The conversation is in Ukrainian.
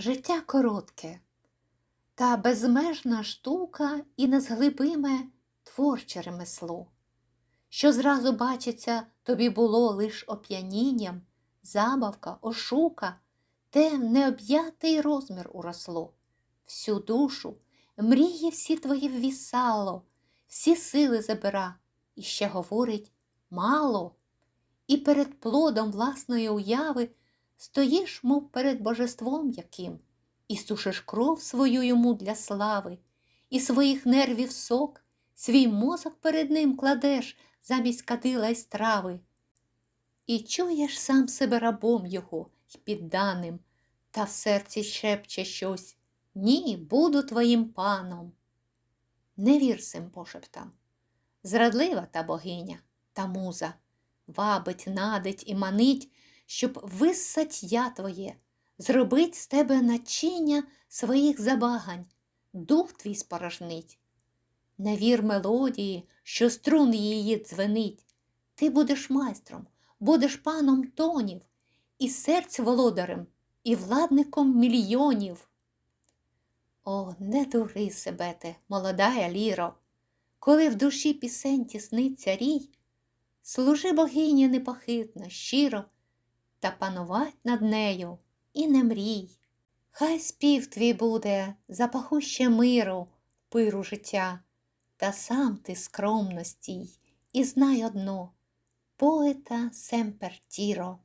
Життя коротке, та безмежна штука і незглибиме творче ремесло, що зразу бачиться тобі було лиш оп'янінням, забавка, ошука, те необ'ятий розмір уросло, всю душу, мрії всі твої ввісало, всі сили забира, і ще говорить мало, і перед плодом власної уяви стоїш, мов перед божеством яким, і сушиш кров свою йому для слави, і своїх нервів сок, свій мозок перед ним кладеш замість кадила й страви. І чуєш сам себе рабом його й підданим, та в серці шепче щось Ні, буду твоїм паном. Не вір сим пошептам. Зрадлива та богиня та муза, вабить, надить і манить, щоб виссать я твоє, зробить з тебе начиння своїх забагань, дух твій спорожнить. Не вір мелодії, що струн її дзвенить. Ти будеш майстром, будеш паном тонів, і серць володарем, і владником мільйонів. О, не дури себе ти, молодая ліро, коли в душі пісень тісниться рій, служи богині непохитно, щиро, та панувать над нею і не мрій. Хай спів твій буде запахуще миру, пиру життя, та сам ти скромності, і знай одно поета семпер тіро.